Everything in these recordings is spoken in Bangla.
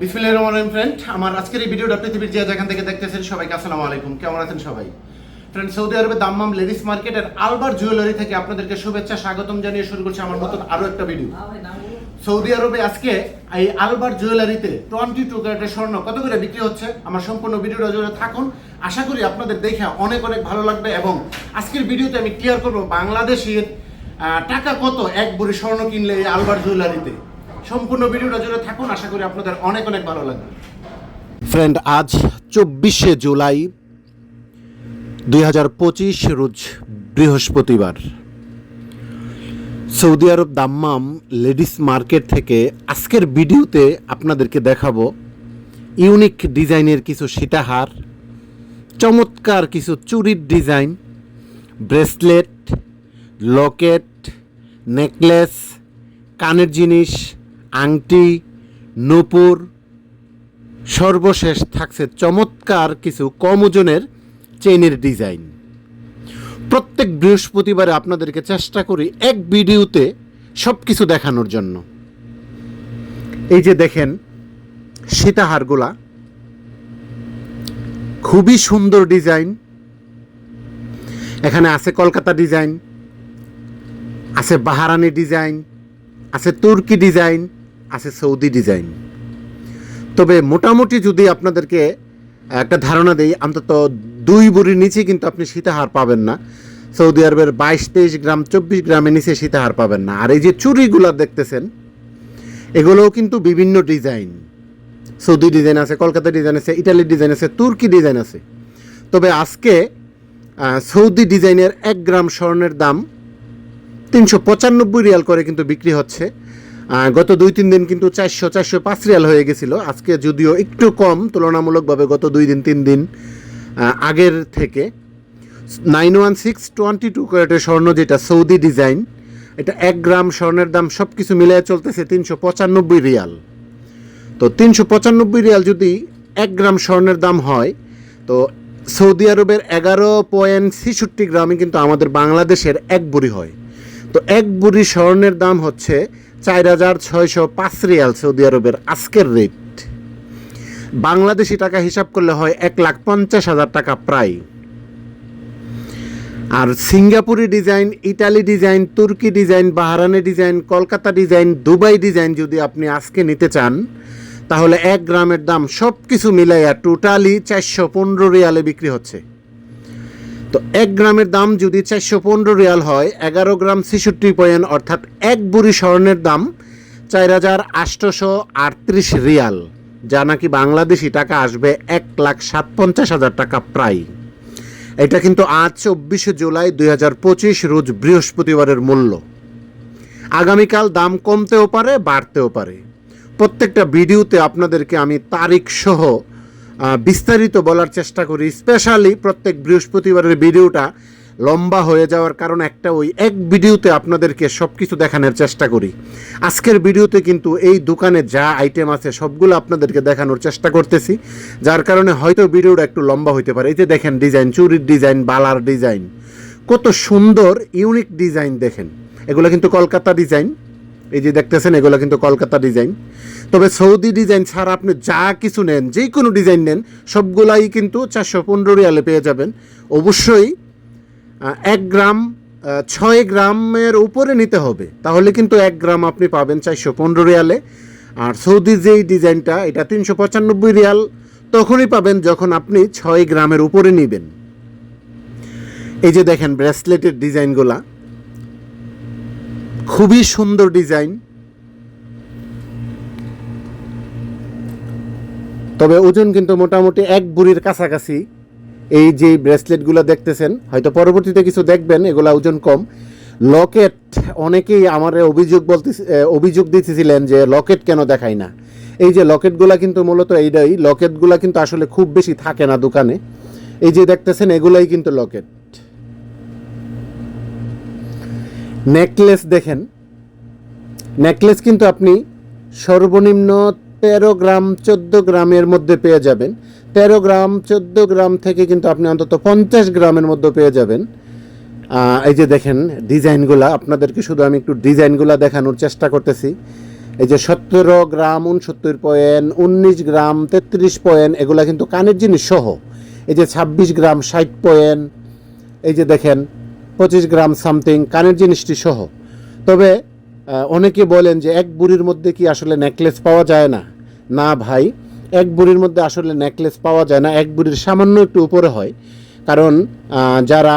বিসমিল্লাহ রহমান ফ্রেন্ড আমার আজকের এই ভিডিওটা পৃথিবীর যে যেখান থেকে দেখতেছেন, সবাইকে আসসালামু আলাইকুম। কেমন আছেন সবাই? ফ্রেন্ড সৌদি আরবের দাম্মাম লেডিস মার্কেটের আলবার জুয়েলারি থেকে আপনাদেরকে শুভেচ্ছা, স্বাগতম জানিয়ে শুরু করছি আমার নতুন আরও একটা ভিডিও সৌদি আরবে আজকে এই আলবার জুয়েলারিতে টোয়েন্টি টু ক্যারেটের স্বর্ণ কত করে বিক্রি হচ্ছে? আমার সম্পূর্ণ ভিডিওটা জুড়ে থাকুন। আশা করি আপনাদের দেখে অনেক অনেক ভালো লাগবে এবং আজকের ভিডিওতে আমি ক্লিয়ার করব বাংলাদেশের টাকা কত এক বুড়ি স্বর্ণ কিনলে এই আলবার জুয়েলারিতে সম্পূর্ণ ভিডিওটা জুড়ে থাকুন। আশা করি আপনাদের অনেক অনেক ভালো লাগবে। ফ্রেন্ড, আজ চব্বিশে জুলাই দুই হাজার পঁচিশ, রোজ বৃহস্পতিবার। Saudi Arab Dammam ladies market থেকে আজকের ভিডিওতে আপনাদেরকে দেখাবো ইউনিক ডিজাইনের কিছু সীতাহার, চমৎকার কিছু চুরির ডিজাইন, ব্রেসলেট, লকেট, নেকলেস, কানের জিনিস আংটি, নূপুর, সর্বশেষ থাকছে চমৎকার কিছু কম ওজনের চেইনের ডিজাইন। প্রত্যেক বৃহস্পতিবারে আপনাদেরকে চেষ্টা করি এক ভিডিওতে সব কিছু দেখানোর জন্য। এই যে দেখেন, সীতাহারগুলা। খুবই সুন্দর ডিজাইন। এখানে আছে কলকাতা ডিজাইন, আছে বাহারানি ডিজাইন, আছে তুর্কি ডিজাইন। আছে সৌদি ডিজাইন। তবে মোটামুটি যদি আপনাদেরকে একটা ধারণা দেই, অন্তত দুই বুড়ির নিচে কিন্তু আপনি সীতাহার পাবেন না। সৌদি আরবের বাইশ, তেইশ গ্রাম, চব্বিশ গ্রামের নিচে সীতাহার পাবেন না। আর এই যে চুড়িগুলো দেখতেছেন, এগুলোও কিন্তু বিভিন্ন ডিজাইন। সৌদি ডিজাইন আছে, কলকাতা ডিজাইন আছে ইটালির ডিজাইন আছে, তুর্কি ডিজাইন আছে। তবে আজকে সৌদি ডিজাইনের এক গ্রাম স্বর্ণের দাম তিনশো পঁচানব্বই রিয়াল করে কিন্তু বিক্রি হচ্ছে। গত দুই, তিন দিন কিন্তু চারশো চারশো পাঁচ রিয়াল হয়ে গেছিল। আজকে যদিও একটু কম, তুলনামূলকভাবে গত দুই দিন, তিন দিন আগের থেকে। Nine one six twenty two ক্যারেটের স্বর্ণ যেটা, সৌদি ডিজাইন, এটা এক গ্রাম স্বর্ণের দাম সব কিছু মিলিয়ে চলতেছে তিনশো পঁচানব্বই রিয়াল। তো তিনশো পঁচানব্বই রিয়াল যদি এক গ্রাম স্বর্ণের দাম হয়, তো সৌদি আরবের এগারো পয়েন্ট ছেষট্টি গ্রামে কিন্তু আমাদের বাংলাদেশের এক বুড়ি হয়। তো এক বুড়ি স্বর্ণের দাম হচ্ছে চার হাজার ছয়শো পাঁচ রিয়াল সৌদি আরবের আজকের রেট বাংলাদেশি টাকা হিসাব করলে হয় এক লাখ পঞ্চাশ হাজার টাকা প্রায়। আর সিঙ্গাপুরি ডিজাইন, ইটালি ডিজাইন, তুর্কি design বাহারানি design, Kolkata design, Dubai design যদি আপনি আজকে নিতে চান, তাহলে এক গ্রামের দাম সব কিছু মিলাইয়া টোটালি চারশো পনেরো রিয়ালে বিক্রি হচ্ছে। তো এক গ্রামের দাম যদি চারশো পনেরো রিয়াল হয়, এগারো গ্রাম ছেষট্টি পয়েন্ট, অর্থাৎ এক বুড়ি স্বর্ণের দাম চার হাজার আটশোশো আটত্রিশ রিয়াল, যা নাকি বাংলাদেশি টাকা আসবে এক লাখ সাত পঞ্চাশ হাজার টাকা প্রায়। এটা কিন্তু আজ চব্বিশে জুলাই দুই হাজার পঁচিশ, রোজ বৃহস্পতিবারের মূল্য। আগামীকাল দাম কমতেও পারে, বাড়তেও পারে। প্রত্যেকটা ভিডিওতে আপনাদেরকে আমি তারিখ সহ বিস্তারিত বলার চেষ্টা করি। স্পেশালি প্রত্যেক বৃহস্পতিবারের ভিডিওটা লম্বা হয়ে যাওয়ার কারণ একটা, ওই এক ভিডিওতে আপনাদেরকে সব কিছু দেখানোর চেষ্টা করি। আজকের ভিডিওতে কিন্তু এই দোকানে যা আইটেম আছে সবগুলো আপনাদেরকে দেখানোর চেষ্টা করতেছি। যার কারণে হয়তো ভিডিওটা একটু লম্বা হইতে পারে। এই যে দেখেন ডিজাইন চুরির ডিজাইন বালার ডিজাইন কত সুন্দর ইউনিক ডিজাইন দেখেন। এগুলো কিন্তু কলকাতা ডিজাইন এই যে দেখতেছেন, এগুলো কিন্তু কলকাতা ডিজাইন তবে সৌদি ডিজাইন ছাড়া আপনি যা কিছু নেন, যে কোনো ডিজাইন নেন, সবগুলাই কিন্তু চারশো পনেরো রিয়ালে পেয়ে যাবেন। অবশ্যই এক গ্রাম ছয় গ্রামের উপরে নিতে হবে। তাহলে কিন্তু এক গ্রাম আপনি পাবেন চারশো পনেরো রিয়ালে। আর সৌদি যেই ডিজাইনটা, এটা তিনশো পঁচানব্বই রিয়াল, তখনই পাবেন যখন আপনি ছয় গ্রামের উপরে নেবেন। এই যে দেখেন, ব্রেসলেটের ডিজাইনগুলা, খুবই সুন্দর ডিজাইন। তবে ওজন কিন্তু মোটামুটি এক বুড়ির কাছাকাছি। এই যে ব্রেসলেটগুলো দেখতেছেন, হয়তো পরবর্তীতে কিছু দেখবেন, এগুলা ওজন কম। লকেট, অনেকেই আমার অভিযোগ বলতে অভিযোগ দিতেছিলেন যে লকেট কেন দেখায় না। এই যে লকেটগুলা কিন্তু মূলত এইটাই, লকেটগুলা কিন্তু আসলে খুব বেশি থাকে না দোকানে। এই যে দেখতেছেন, এগুলাই কিন্তু লকেট। নেকলেস দেখেন। নেকলেস কিন্তু আপনি সর্বনিম্ন তেরো গ্রাম, চোদ্দ গ্রামের মধ্যে পেয়ে যাবেন। তেরো গ্রাম, চোদ্দ গ্রাম থেকে কিন্তু আপনি অন্তত পঞ্চাশ গ্রামের মধ্যে পেয়ে যাবেন। এই যে দেখেন ডিজাইনগুলা, আপনাদেরকে শুধু আমি একটু ডিজাইনগুলা দেখানোর চেষ্টা করতেছি। এই যে সতেরো গ্রাম, উনসত্তর পয়েন্ট, উনিশ গ্রাম, তেত্রিশ পয়েন্ট, এগুলা কিন্তু কানের জিনিস সহ। এই যে ছাব্বিশ গ্রাম, ষাট পয়েন্ট, এই যে দেখেন পঁচিশ গ্রাম সামথিং কানের জিনিসটি সহ। তবে অনেকে বলেন যে এক বুড়ির মধ্যে কি আসলে নেকলেস পাওয়া যায় না? না ভাই, এক বুড়ির মধ্যে আসলে নেকলেস পাওয়া যায় না, এক বুড়ির সামান্য একটু উপরে হয়। কারণ যারা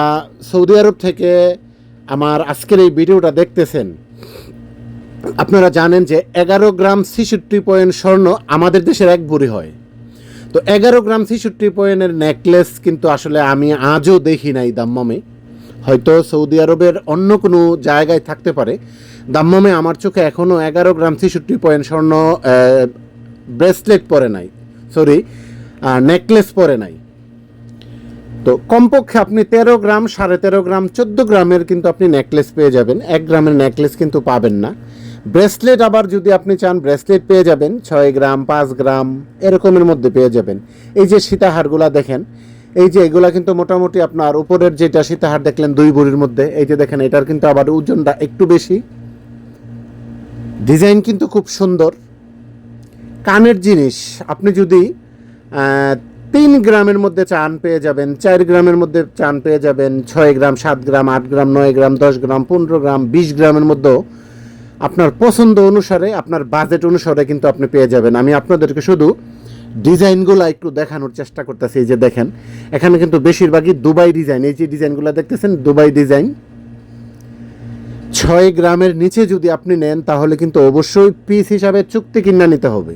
সৌদি আরব থেকে আমার আজকের এই ভিডিওটা দেখতেছেন, আপনারা জানেন যে এগারো গ্রাম ছেষট্টি পয়েন্ট স্বর্ণ আমাদের দেশের এক বুড়ি হয়। তো এগারো গ্রাম ছেষট্টি পয়েন্টের নেকলেস কিন্তু আসলে আমি আজও দেখি নাই দাম্মামে। হয়তো সৌদি আরবের অন্য কোনো জায়গায় থাকতে পারে। দাম্মামে আমার চোখে এখনও এগারো গ্রাম ছেষট্টি পয়েন্ট স্বর্ণ ব্রেসলেট পরে নাই সরি নেকলেস পরে নাই। তো কমপক্ষে আপনি তেরো গ্রাম, সাড়ে তেরো গ্রাম, চোদ্দ গ্রামের কিন্তু আপনি নেকলেস পেয়ে যাবেন। এক গ্রামের নেকলেস কিন্তু পাবেন না। ব্রেসলেট আবার যদি আপনি চান, ব্রেসলেট পেয়ে যাবেন, ছয় গ্রাম, পাঁচ গ্রাম, এরকমের মধ্যে পেয়ে যাবেন। এই যে সীতাহারগুলা দেখেন, এই যে এগুলা কিন্তু মোটামুটি আপনার উপরের যেটা সীতাহার দেখলেন দুই বুড়ির মধ্যে, এই যে দেখেন, এটার কিন্তু আবার ওজনটা একটু বেশি। ডিজাইন কিন্তু খুব সুন্দর। কানের জিনিস, আপনি যদি তিন গ্রামের মধ্যে চান পেয়ে যাবেন, চার গ্রামের মধ্যে চান পেয়ে যাবেন, ছয় গ্রাম, সাত গ্রাম, আট গ্রাম, নয় গ্রাম, দশ গ্রাম, পনেরো গ্রাম, বিশ গ্রামের মধ্যেও আপনার পছন্দ অনুসারে, আপনার বাজেট অনুসারে কিন্তু আপনি পেয়ে যাবেন। আমি আপনাদেরকে শুধু ডিজাইনগুলো একটু দেখানোর চেষ্টা করতেছি, এই যে দেখেন, এখানে কিন্তু বেশিরভাগই দুবাই ডিজাইন। এই যে ডিজাইনগুলো দেখতেছেন, দুবাই ডিজাইন। ছয় গ্রামের নিচে যদি আপনি নেন, তাহলে কিন্তু অবশ্যই পিস হিসাবে চুক্তি কিনা নিতে হবে।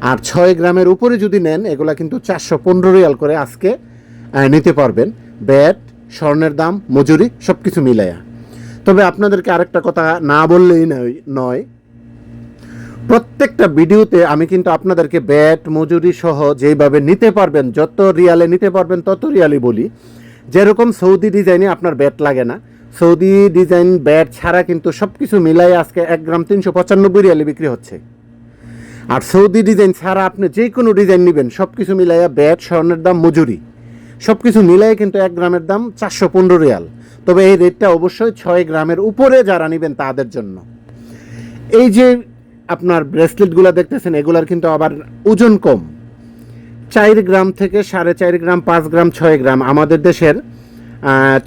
আর ছয় গ্রামের উপরে যদি নেন, এগুলা কিন্তু চারশো পনেরো রিয়াল করে আজকে নিতে পারবেন। ব্যাট, স্বর্ণের দাম, মজুরি সব কিছু মিলাইয়া। তবে আপনাদেরকে আরেকটা কথা না বললেই নয়- প্রত্যেকটা ভিডিওতে আমি কিন্তু আপনাদেরকে ব্যাট, মজুরি সহ যেইভাবে নিতে পারবেন, যত রিয়ালে নিতে পারবেন, তত রিয়ালি বলি। যেরকম সৌদি ডিজাইনে আপনার ব্যাট লাগে না, সৌদি ডিজাইন ব্যাট ছাড়া কিন্তু সব কিছু মিলাই আজকে এক গ্রাম তিনশো পঁচানব্বই রিয়ালে বিক্রি হচ্ছে। আর সৌদি ডিজাইন ছাড়া আপনি যে কোনো ডিজাইন নেবেন সব কিছু মিলাইয়া ব্যাট, স্বর্ণের দাম মজুরি। সব কিছু মিলাই কিন্তু এক গ্রামের দাম চারশো পনেরো রিয়াল। তবে এই রেটটা অবশ্যই ছয় গ্রামের উপরে যারা নেবেন তাদের জন্য। এই যে আপনার ব্রেসলেটগুলো দেখতেছেন, এগুলার কিন্তু আবার ওজন কম। চার গ্রাম থেকে সাড়ে চার গ্রাম, পাঁচ গ্রাম, ছয় গ্রাম। আমাদের দেশের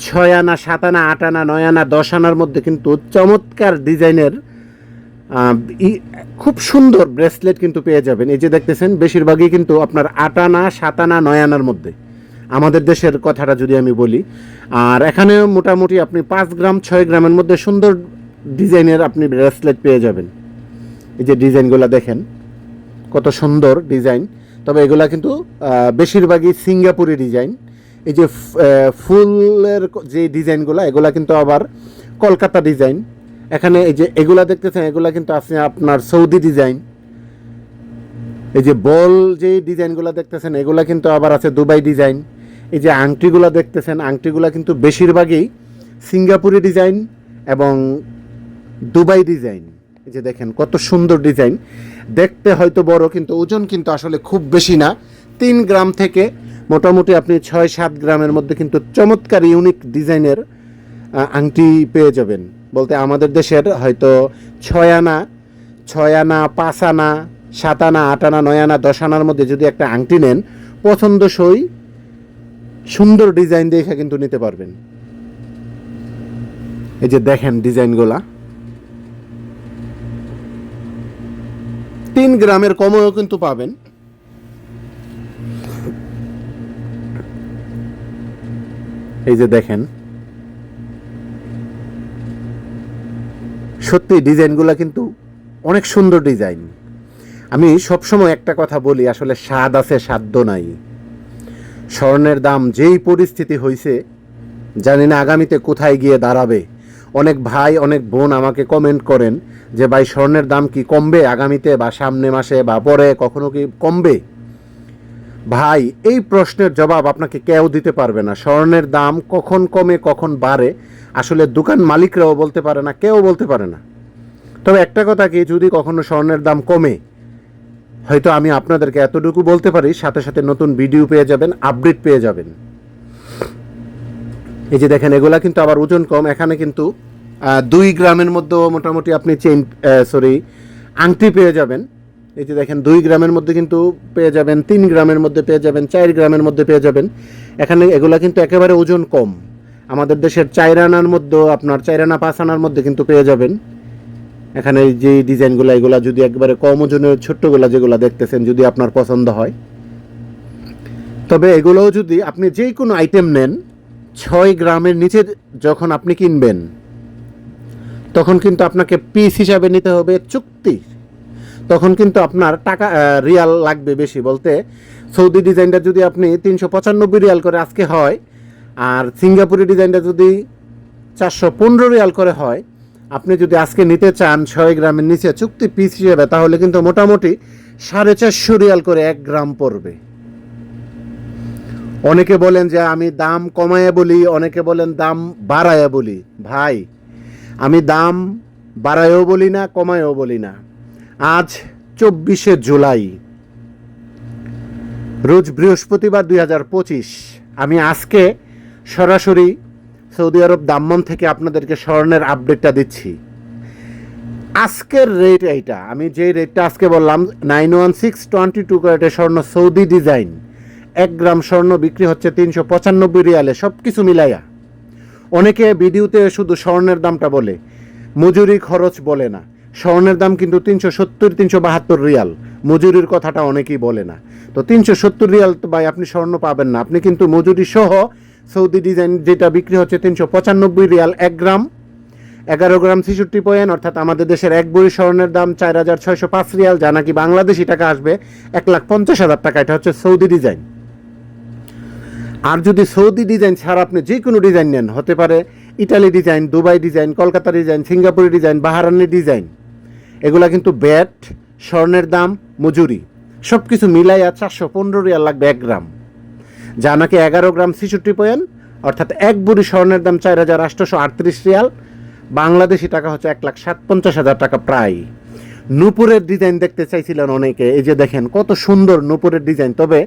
ছয় আনা, সাত আনা, আট আনা, নয় আনা, দশ আনার মধ্যে কিন্তু চমৎকার ডিজাইনের খুব সুন্দর ব্রেসলেট কিন্তু পেয়ে যাবেন। এই যে দেখতেছেন, বেশিরভাগই কিন্তু আপনার আট আনা সাত আনা নয় আনার মধ্যে। আমাদের দেশের কথাটা যদি আমি বলি, আর এখানে মোটামুটি আপনি পাঁচ গ্রাম, ছয় গ্রামের মধ্যে সুন্দর ডিজাইনের আপনি ব্রেসলেট পেয়ে যাবেন। এই যে ডিজাইনগুলো দেখেন, কত সুন্দর ডিজাইন। তবে এগুলা কিন্তু বেশিরভাগই সিঙ্গাপুরি ডিজাইন। এই যে ফুলের যে ডিজাইনগুলো, এগুলা কিন্তু আবার কলকাতা ডিজাইন। এখানে এই যে এগুলা দেখতেছেন, এগুলা কিন্তু আছে আপনার সৌদি ডিজাইন। এই যে বল যে ডিজাইনগুলো দেখতেছেন, এগুলা কিন্তু আবার আছে দুবাই ডিজাইন। এই যে আংটিগুলো দেখতেছেন, আংটিগুলো কিন্তু বেশিরভাগই সিঙ্গাপুরি ডিজাইন এবং দুবাই ডিজাইন। এই যে দেখেন, কত সুন্দর ডিজাইন। দেখতে হয়তো বড়, কিন্তু ওজন কিন্তু আসলে খুব বেশি না। তিন গ্রাম থেকে মোটামুটি আপনি ছয় সাত গ্রামের মধ্যে কিন্তু চমৎকার, ইউনিক ডিজাইনের আংটি পেয়ে যাবেন। বলতে আমাদের দেশের হয়তো ছয় আনা ছয় আনা পাঁচ আনা সাত আনা আট আনা নয় আনা দশ আনার মধ্যে যদি একটা আংটি নেন, পছন্দসই সুন্দর ডিজাইন দেখে কিন্তু নিতে পারবেন। এই যে দেখেন ডিজাইনগুলা। তিন গ্রামের কমেও কিন্তু পাবেন। এই যে দেখেন। সত্যি ডিজাইনগুলো কিন্তু অনেক সুন্দর ডিজাইন। আমি সবসময় একটা কথা বলি, আসলে স্বাদ আছে সাধ্য নাই। স্বর্ণের দাম যেই পরিস্থিতি হয়েছে জানি না আগামীতে কোথায় গিয়ে দাঁড়াবে। অনেক ভাই, অনেক বোন আমাকে কমেন্ট করেন যে, ভাই, স্বর্ণের দাম কি কমবে? আগামীতে বা সামনে মাসে বা পরে কখনো কি কমবে? ভাই, এই প্রশ্নের জবাব আপনাকে কেউ দিতে পারবে না। স্বর্ণের দাম কখন কমে, কখন বাড়ে? আসলে দোকান মালিকরাও বলতে পারে না, কেউ বলতে পারে না। তবে একটা কথা কি, যদি কখনো স্বর্ণের দাম কমে, হয়তো আমি আপনাদেরকে এতটুকু বলতে পারি, সাথে সাথে নতুন ভিডিও পেয়ে যাবেন, আপডেট পেয়ে যাবেন। এই যে দেখেন, এগুলা কিন্তু আবার ওজন কম। এখানে কিন্তু দুই গ্রামের মধ্যেও মোটামুটি আপনি চেইন সরি আংটি পেয়ে যাবেন। যে দেখেন, দুই গ্রামের মধ্যে কিন্তু পেয়ে যাবেন, তিন গ্রামের মধ্যে পেয়ে যাবেন, চার গ্রামের মধ্যে পেয়ে যাবেন। এখানে এগুলা কিন্তু একেবারে ওজন কম। আমাদের দেশের চাইরানার মধ্যেও আপনার চাইরানা পাঁচ আনার মধ্যে কিন্তু পেয়ে যাবেন। এখানে যে ডিজাইনগুলো, এগুলা যদি একবারে কম ওজনের ছোট্টগুলা যেগুলো দেখতেছেন, যদি আপনার পছন্দ হয়। তবে এগুলোও যদি আপনি যে কোনো আইটেম নেন, ছয় গ্রামের নিচে যখন আপনি কিনবেন, তখন কিন্তু আপনাকে পিস হিসাবে নিতে হবে চুক্তি। তখন কিন্তু আপনার টাকা রিয়াল লাগবে বেশি বলতে। সৌদি ডিজাইনটা যদি আপনি তিনশো পঁচানব্বই রিয়াল করে আজকে হয়, আর সিঙ্গাপুরি ডিজাইনটা যদি চারশো পনেরো রিয়াল করে হয়, আপনি যদি আজকে নিতে চান ছয় গ্রামের নিচে চুক্তি পিস হিসেবে, তাহলে কিন্তু মোটামুটি সাড়ে চারশো রিয়াল করে এক গ্রাম পড়বে। অনেকে বলেন যে আমি দাম কমায়া বলি, অনেকে বলেন দাম বাড়ায়া বলি। ভাই, আমি দাম বাড়ায়ও বলি না, কমায়ও বলি না। আজ চব্বিশে জুলাই। রোজ বৃহস্পতিবার দুই হাজার পঁচিশ। আমি আজকে সরাসরি সৌদি আরব দাম্মাম থেকে আপনাদেরকে স্বর্ণের আপডেটটা দিচ্ছি। আজকের রেট এইটা। আমি যে রেটটা আজকে বললাম nine one six twenty two ক্যারেটের স্বর্ণ সৌদি ডিজাইন এক গ্রাম স্বর্ণ বিক্রি হচ্ছে তিনশো পঁচানব্বই রিয়ালে সব কিছু মিলাইয়া। অনেকে ভিডিওতে শুধু স্বর্ণের দামটা বলে, মজুরি খরচ বলে না। স্বর্ণের দাম কিন্তু তিনশো সত্তর, তিনশো বাহাত্তর রিয়াল। মজুরির কথাটা অনেকেই বলে না। তো তিনশো সত্তর রিয়াল ভাই আপনি স্বর্ণ পাবেন না। আপনি কিন্তু মজুরি সহ সৌদি ডিজাইন যেটা বিক্রি হচ্ছে তিনশো পঁচানব্বই রিয়াল এক গ্রাম, এগারো গ্রাম ছেষট্টি পয়েন্ট, অর্থাৎ আমাদের দেশের এক বড়ি স্বর্ণের দাম চার হাজার ছয়শো পাঁচ রিয়াল। যা নাকি বাংলাদেশি টাকা আসবে এক লাখ পঞ্চাশ হাজার টাকা। এটা হচ্ছে সৌদি ডিজাইন। আর যদি সৌদি ডিজাইন ছাড়া আপনি যে কোনো ডিজাইন নেন, হতে পারে Italy design, Dubai design, Kolkata design, সিঙ্গাপুরি design বাহারানি design. এগুলা কিন্তু ব্যাট, স্বর্ণের দাম, মজুরি। সব কিছু মিলাইয়া চারশো পনেরো রিয়াল লাগবে এক গ্রাম। যা নাকি এগারো গ্রাম ছেষট্টি পয়েন্ট, অর্থাৎ এক বুড়ি স্বর্ণের দাম চার হাজার আটশোশো আটত্রিশ রিয়াল। বাংলাদেশি টাকা হচ্ছে এক লাখ সাত পঞ্চাশ হাজার টাকা প্রায়। নূপুরের ডিজাইন দেখতে চাইছিলেন অনেকে। এই যে দেখেন, কত সুন্দর নূপুরের ডিজাইন। তবে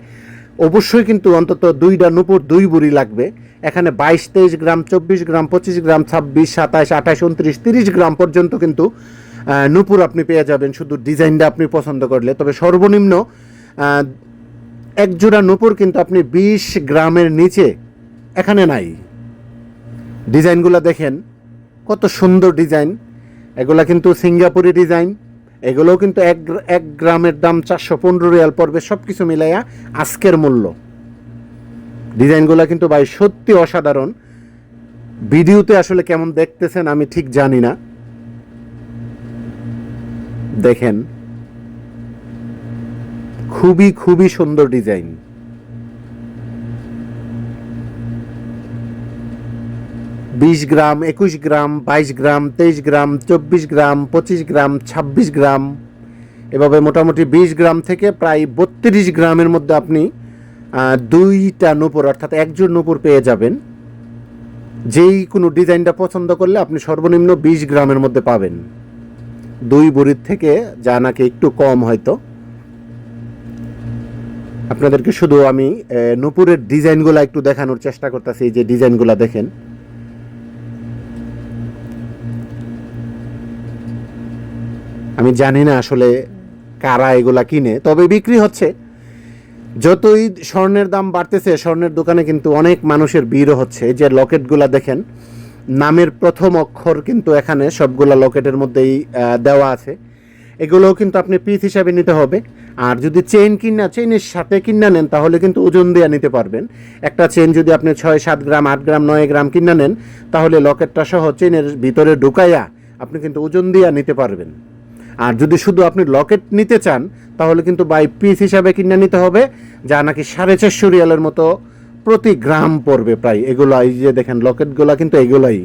অবশ্যই কিন্তু অন্তত দুইটা নূপুর দুই বুড়ি লাগবে। এখানে বাইশ তেইশ গ্রাম, চব্বিশ গ্রাম, পঁচিশ গ্রাম, ছাব্বিশ সাতাশ আঠাশ উনত্রিশ, তিরিশ গ্রাম পর্যন্ত কিন্তু নূপুর আপনি পেয়ে যাবেন, শুধু ডিজাইনটা আপনি পছন্দ করলে। তবে সর্বনিম্ন এক জোড়া নূপুর কিন্তু আপনি বিশ গ্রামের নিচে এখানে নাই। ডিজাইনগুলো দেখেন, কত সুন্দর ডিজাইন। এগুলা কিন্তু সিঙ্গাপুরি ডিজাইন। এগুলোও কিন্তু এক এক গ্রামের দাম চারশো পনেরো রিয়াল পড়বে সব কিছু মিলাইয়া আজকের মূল্য। ডিজাইনগুলো কিন্তু ভাই সত্যি অসাধারণ। ভিডিওতে আসলে কেমন দেখতেছেন আমি ঠিক জানি না। দেখেন, খুবই খুবই সুন্দর ডিজাইন। বিশ গ্রাম, একুশ গ্রাম, বাইশ গ্রাম, তেইশ গ্রাম, চব্বিশ গ্রাম, পঁচিশ গ্রাম, ছাব্বিশ গ্রাম, এভাবে মোটামুটি বিশ গ্রাম থেকে প্রায় বত্রিশ গ্রামের মধ্যে আপনি দুইটা নূপুর, অর্থাৎ একজন নূপুর পেয়ে যাবেন। যেই কোনো ডিজাইনটা পছন্দ করলে আপনি সর্বনিম্ন বিশ গ্রামের মধ্যে পাবেন। দুই বুড়ির থেকে যা নাকি একটু কম হয়তো। আপনাদেরকে শুধু আমি নূপুরের ডিজাইনগুলো একটু দেখানোর চেষ্টা করতেছি যে ডিজাইনগুলো দেখেন। আমি জানি না আসলে কারা এগুলা কিনে, তবে বিক্রি হচ্ছে। যতই স্বর্ণের দাম বাড়তেছে, স্বর্ণের দোকানে কিন্তু অনেক মানুষের ভিড়ও হচ্ছে। যে লকেটগুলা দেখেন নামের প্রথম অক্ষর কিন্তু এখানে সবগুলা লকেটের মধ্যেই দেওয়া আছে। এগুলোও কিন্তু আপনি পিস হিসাবে নিতে হবে। আর যদি চেইন কিনা চেইনের সাথে কিনা নেন, তাহলে কিন্তু ওজন দিয়ে নিতে পারবেন। একটা চেন যদি আপনি ছয়, সাত গ্রাম, আট গ্রাম, নয় গ্রাম কিনা নেন, তাহলে লকেটটা সহ চেইনের ভিতরে ঢুকাইয়া আপনি কিন্তু ওজন দিয়ে নিতে পারবেন। আর যদি শুধু আপনি লকেট নিতে চান, তাহলে কিন্তু বাই পিস হিসাবে কিনে নিতে হবে, যা নাকি সাড়ে চারশো রিয়ালের মতো প্রতি গ্রাম পড়বে প্রায়। এগুলো, এই যে দেখেন, লকেটগুলো কিন্তু এগুলাই।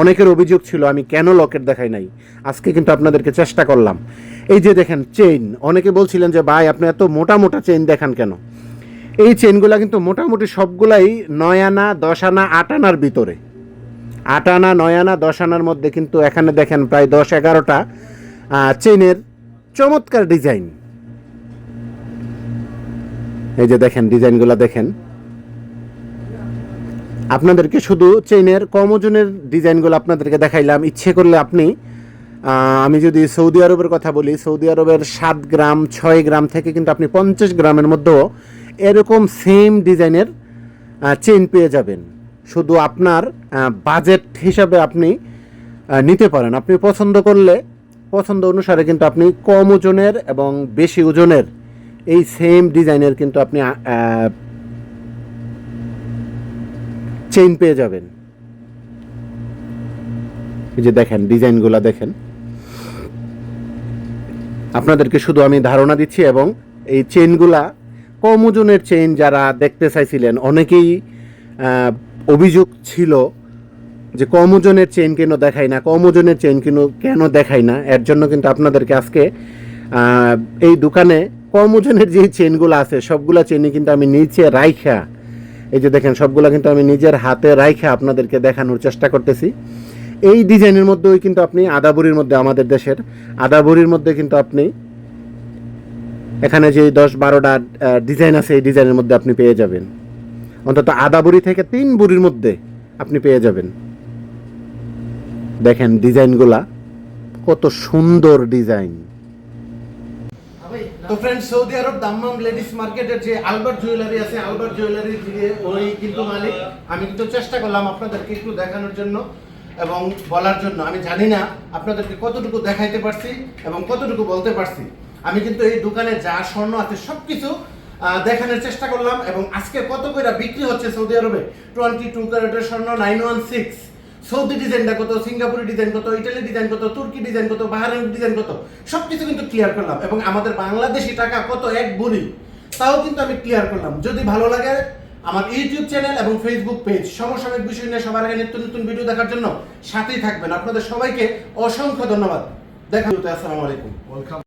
অনেকের অভিযোগ ছিল, আমি কেন লকেট দেখাই নাই? আজকে কিন্তু আপনাদেরকে চেষ্টা করলাম। এই যে দেখেন চেইন অনেকে বলছিলেন যে, ভাই, আপনি এত মোটা মোটা চেইন দেখান কেন? এই চেইনগুলো কিন্তু মোটামুটি সবগুলাই নয় আনা দশ আনা আট আনার ভিতরে। আট আনা নয় আনা দশ আনার মধ্যে কিন্তু এখানে দেখেন প্রায় দশ, এগারোটা চেইনের চমৎকার ডিজাইন এই যে দেখেন ডিজাইনগুলো দেখেন। আপনাদেরকে শুধু চেইনের কম ওজনের ডিজাইনগুলো আপনাদেরকে দেখাইলাম। ইচ্ছে করলে আপনি আমি যদি সৌদি আরবের কথা বলি, সৌদি আরবের সাত গ্রাম, ছয় গ্রাম থেকে কিন্তু আপনি পঞ্চাশ গ্রামের মধ্যেও এরকম সেম ডিজাইনের চেইন পেয়ে যাবেন। শুধু আপনার বাজেট হিসাবে আপনি নিতে পারেন। আপনি পছন্দ করলে, পছন্দ অনুসারে কিন্তু আপনি কম ওজনের এবং বেশি ওজনের এই সেম ডিজাইনের কিন্তু আপনি চেইন পেয়ে যাবেন। এই যে দেখেন, ডিজাইনগুলো দেখেন। আপনাদেরকে শুধু আমি ধারণা দিচ্ছি এবং এই চেইনগুলা কম ওজনের চেইন যারা দেখতে চাইছিলেন, অনেকেই অভিযোগ ছিল যে কম ওজনের চেইন কেন দেখাই না, কম ওজনের চেইন কেন কেন দেখাই না। এর জন্য কিন্তু আপনাদেরকে আজকে এই দোকানে কম ওজনের যে চেইনগুলো আছে, সবগুলো চেইনই কিন্তু আমি নিচে রাইখা এই যে দেখেন, সবগুলা কিন্তু আমি নিজের হাতে রাইখে আপনাদেরকে দেখানোর চেষ্টা করতেছি। এই ডিজাইনের মধ্যেও কিন্তু আপনি আদাবরির মধ্যে আমাদের দেশের আদাবরির মধ্যে কিন্তু আপনি এখানে যে দশ বারোটা ডিজাইন আছে, এই ডিজাইনের মধ্যে আপনি পেয়ে যাবেন। অন্তত আদা বুড়ি থেকে তিন বুড়ির মধ্যে আপনি পেয়ে যাবেন। দেখেন ডিজাইনগুলা, কত সুন্দর ডিজাইন। তো friend Saudi Arab Dammam ladies মার্কেটের যে আলবার্ট জুয়েলারি আছে আলবার্ট জুয়েলারি থেকে ওই কিন্তু মালিক। আমি কিন্তু চেষ্টা করলাম আপনাদেরকে একটু দেখানোর জন্য এবং বলার জন্য। আমি জানি না আপনাদেরকে কতটুকু দেখাইতে পারছি এবং কতটুকু বলতে পারছি। আমি কিন্তু এই দোকানে যা স্বর্ণ আছে সব কিছু দেখানোর চেষ্টা করলাম এবং আজকে কত করে বিক্রি হচ্ছে সৌদি আরবে টোয়েন্টি টু ক্যারেটের স্বর্ণ নাইন ওয়ান সিক্স সৌদি ডিজাইনটা কত, সিঙ্গাপুরি ডিজাইন কত, ইটালি ডিজাইন কত, তুর্কি ডিজাইন কত, বাহারাইন ডিজাইন কত, সবকিছু কিন্তু ক্লিয়ার করলাম। এবং আমাদের বাংলাদেশি টাকা কত, এক বুড়ি তাও কিন্তু আমি ক্লিয়ার করলাম। যদি ভালো লাগে আমার ইউটিউব চ্যানেল এবং ফেসবুক পেজ সমসাময়িক বিষয় নিয়ে সবার আগে নিত্য নতুন ভিডিও দেখার জন্য সাথেই থাকবেন। আপনাদের সবাইকে অসংখ্য ধন্যবাদ। দেখা আসসালামু আলাইকুম। ওয়েলকাম